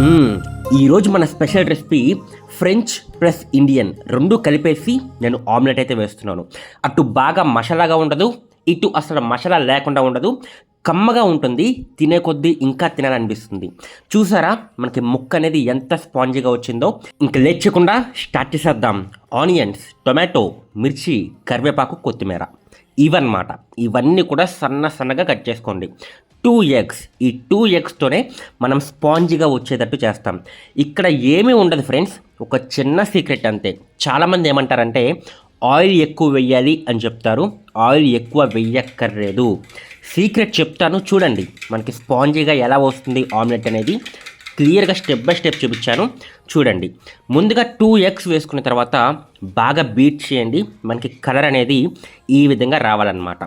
ఈరోజు మన special recipe French plus Indian రెండు కలిపేసి నేను ఆమ్లెట్ అయితే వేస్తున్నాను. అటు బాగా మసాలాగా ఉండదు ఇటు అసలు మసాలా లేకుండా ఉండదు కమ్మగా ఉంటుంది తినే కొద్దీ ఇంకా తినాలనిపిస్తుంది. చూసారా మనకి ముక్క అనేది ఎంత స్పాంజీగా వచ్చిందో? ఇంకా లేచకుండా స్టార్ట్ చేసేద్దాం. ఆనియన్స్ టొమాటో మిర్చి కరివేపాకు కొత్తిమీర. ఇవన్నమాట. ఇవన్నీ కూడా సన్న సన్నగా కట్ చేసుకోండి. Two eggs. ఈ టూ ఎగ్స్తోనే మనం స్పాంజిగా వచ్చేటట్టు చేస్తాం. ఇక్కడ ఏమీ ఉండదు ఫ్రెండ్స్. ఒక చిన్న సీక్రెట్ అంతే. చాలామంది ఏమంటారంటే ఆయిల్ ఎక్కువ వెయ్యాలి అని చెప్తారు. ఆయిల్ ఎక్కువ వెయ్యక్కర్లేదు. సీక్రెట్ చెప్తాను చూడండి. మనకి స్పాంజీగా ఎలా వస్తుంది ఆమ్లెట్ అనేది. క్లియర్గా స్టెప్ బై స్టెప్ చూపించాను. చూడండి. ముందుగా టూ ఎగ్స్ వేసుకున్న తర్వాత బాగా బీట్ చేయండి. మనకి కలర్ అనేది ఈ విధంగా రావాలన్నమాట.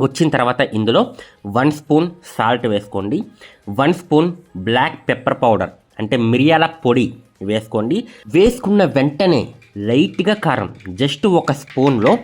వచ్చిన తర్వాత ఇందులో వన్ స్పూన్ సాల్ట్ వేసుకోండి. One spoon black pepper powder అంటే మిరియాల పొడి వేసుకోండి. వేసుకున్న వెంటనే లైట్గా కారం జస్ట్ ఒక స్పూన్లో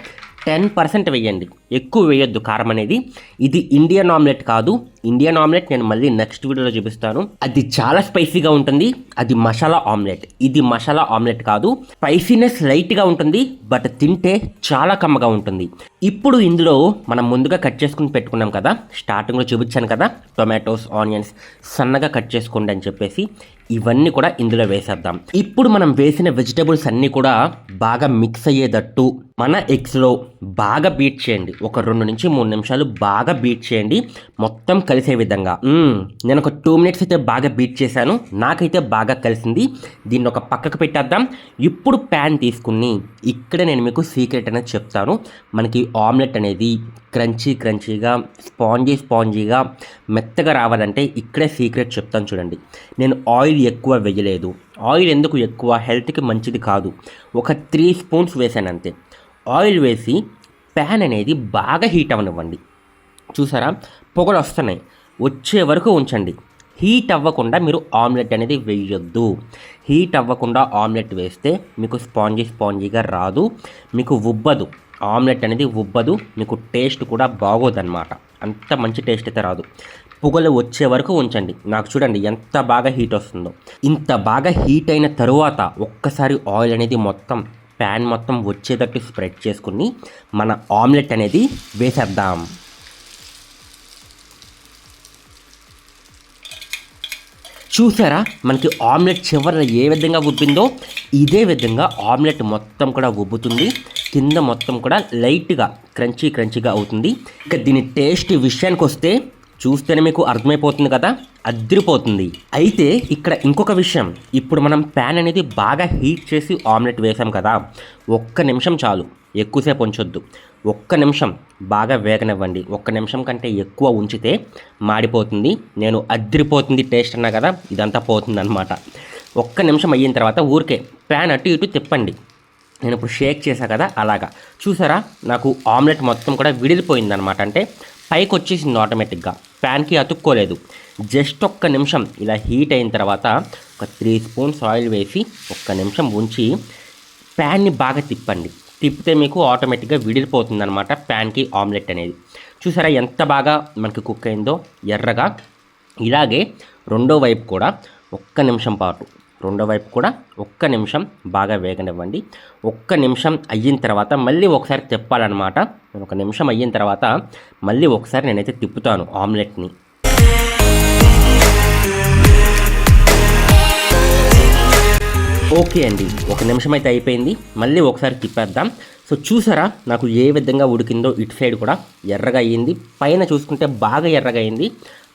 టెన్ పర్సెంట్ వేయండి. ఎక్కువ వేయొద్దు కారం అనేది. ఇది ఇండియన్ ఆమ్లెట్ కాదు. ఇండియన్ ఆమ్లెట్ నేను మళ్ళీ నెక్స్ట్ వీడియోలో చూపిస్తాను. అది చాలా స్పైసీగా ఉంటుంది. అది మసాలా ఆమ్లెట్ ఇది మసాలా ఆమ్లెట్ కాదు. స్పైసీనెస్ లైట్గా ఉంటుంది బట్ తింటే చాలా కమ్మగా ఉంటుంది. ఇప్పుడు ఇందులో మనం ముందుగా కట్ చేసుకుని పెట్టుకున్నాం కదా. స్టార్టింగ్లో చూపించాను కదా. టొమాటోస్ ఆనియన్స్ సన్నగా కట్ చేసుకోండి అని చెప్పేసి. ఇవన్నీ కూడా ఇందులో వేసేద్దాం. ఇప్పుడు మనం వేసిన వెజిటబుల్స్ అన్నీ కూడా బాగా మిక్స్ అయ్యేటట్టు మన ఎగ్స్లో బాగా బీట్ చేయండి. ఒక రెండు నుంచి మూడు నిమిషాలు బాగా బీట్ చేయండి. మొత్తం కలిసే విధంగా. నేను ఒక టూ మినిట్స్ అయితే బాగా బీట్ చేశాను. నాకైతే బాగా కలిసింది. దీన్ని ఒక పక్కకు పెట్టేద్దాం. ఇప్పుడు ప్యాన్ తీసుకుని ఇక్కడ నేను మీకు సీక్రెట్ అనేది చెప్తాను. మనకి ఆమ్లెట్ అనేది క్రంచీ క్రంచీగా స్పాంజీ స్పాంజీగా మెత్తగా రావాలంటే ఇక్కడే సీక్రెట్ చెప్తాను చూడండి. నేను ఆయిల్ ఎక్కువ వేయలేదు. ఆయిల్ ఎందుకు ఎక్కువ? హెల్త్కి మంచిది కాదు. ఒక త్రీ స్పూన్స్ వేసాను అంతే ఆయిల్ వేసి ప్యాన్ అనేది బాగా హీట్ అవ్వనివ్వండి. చూసారా? పొగలు వస్తున్నాయి. వచ్చే వరకు ఉంచండి. హీట్ అవ్వకుండా మీరు ఆమ్లెట్ అనేది వేయొద్దు. హీట్ అవ్వకుండా ఆమ్లెట్ వేస్తే మీకు స్పాంజీ స్పాంజీగా రాదు. మీకు ఉబ్బదు. ఆమ్లెట్ అనేది ఉబ్బదు. మీకు టేస్ట్ కూడా బాగోదన్నమాట. అంత మంచి టేస్ట్ అయితే రాదు. పొగలు వచ్చే వరకు ఉంచండి. నాకు చూడండి ఎంత బాగా హీట్ వస్తుందో. ఇంత బాగా హీట్ అయిన తరువాత ఒక్కసారి ఆయిల్ అనేది మొత్తం ప్యాన్ మొత్తం వచ్చేటట్టు స్ప్రెడ్ చేసుకుని మన ఆమ్లెట్ అనేది వేసేద్దాం. చూసారా? మనకి ఆమ్లెట్ చివరన ఏ విధంగా ఉబ్బిందో ఇదే విధంగా ఆమ్లెట్ మొత్తం కూడా ఉబ్బుతుంది కింద మొత్తం కూడా లైట్గా క్రంచీ క్రంచీగా అవుతుంది. ఇక దీని టేస్ట్ విషయానికి వస్తే చూస్తేనే మీకు అర్థమైపోతుంది కదా? అద్దరిపోతుంది అయితే ఇక్కడ ఇంకొక విషయం. ఇప్పుడు మనం ప్యాన్ అనేది బాగా హీట్ చేసి ఆమ్లెట్ వేసాం కదా? ఒక్క నిమిషం చాలు. ఎక్కువసేపు ఉంచొద్దు. ఒక్క నిమిషం బాగా వేగనివ్వండి. ఒక్క నిమిషం కంటే ఎక్కువ ఉంచితే మాడిపోతుంది. నేను అద్దరిపోతుంది టేస్ట్ అన్నా కదా? ఇదంతా పోతుంది అనమాట ఒక్క నిమిషం అయిన తర్వాత ఊరికే ప్యాన్ అటు ఇటు తిప్పండి. నేను ఇప్పుడు షేక్ చేశా కదా? అలాగా. చూసారా? నాకు ఆమ్లెట్ మొత్తం కూడా విడిలిపోయింది అనమాట అంటే పైకి వచ్చేసింది ఆటోమేటిక్గా ప్యాన్కి అతుక్కోలేదు. జస్ట్ ఒక్క నిమిషం ఇలా హీట్ అయిన తర్వాత ఒక త్రీ స్పూన్స్ ఆయిల్ వేసి ఒక్క నిమిషం ఉంచి ప్యాన్ని బాగా తిప్పండి. తిప్పితే మీకు ఆటోమేటిక్గా విడిలిపోతుంది అనమాట ప్యాన్కి ఆమ్లెట్ అనేది. చూసారా ఎంత బాగా మనకి కుక్ అయిందో? ఎర్రగా. ఇలాగే రెండో వైపు కూడా ఒక్క నిమిషం పాటు రెండో వైపు కూడా ఒక్క నిమిషం బాగా వేగనివ్వండి. ఒక్క నిమిషం అయిన తర్వాత మళ్ళీ ఒకసారి తిప్పాలన్నమాట. నేను ఒక నిమిషం అయిన తర్వాత మళ్ళీ ఒకసారి నేనైతే తిప్పుతాను ఆమ్లెట్ని. ఓకే అండి ఒక నిమిషం అయితే అయిపోయింది. మళ్ళీ ఒకసారి తిప్పేద్దాం. సో చూసారా నాకు ఏ విధంగా ఉడికిందో ఇటు సైడ్ కూడా ఎర్రగా అయ్యింది. పైన చూసుకుంటే బాగా ఎర్రగా అయింది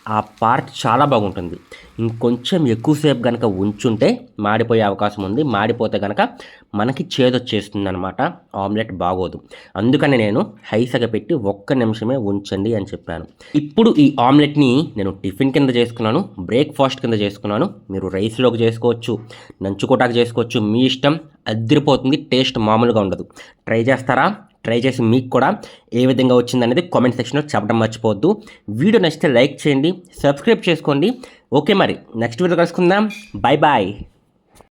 ఆ పార్ట్ చాలా బాగుంటుంది. ఇంకొంచెం ఎక్కువసేపు కనుక ఉంచుంటే మాడిపోయే అవకాశం ఉంది. మాడిపోతే కనుక మనకి చేదొచ్చేస్తుంది అనమాట ఆమ్లెట్ బాగోదు. అందుకని నేను హైసగ పెట్టి ఒక్క నిమిషమే ఉంచండి అని చెప్పాను. ఇప్పుడు ఈ ఆమ్లెట్ని నేను టిఫిన్ కింద చేసుకున్నాను. బ్రేక్ఫాస్ట్ కింద చేసుకున్నాను. మీరు రైస్లోకి చేసుకోవచ్చు. నంచుకోటాకు చేసుకోవచ్చు. మీ ఇష్టం. అదిరిపోతుంది. టేస్ట్ మామూలుగా ఉండదు. ట్రై చేస్తారా? ట్రై చేసి మీకు కూడా ఏ విధంగా వచ్చిందనేది కామెంట్ సెక్షన్లో చెప్పడం మర్చిపోవద్దు. వీడియో నచ్చితే లైక్ చేయండి సబ్స్క్రైబ్ చేసుకోండి. ఓకే మరి నెక్స్ట్ వీడియో కలుసుకుందాం. Bye bye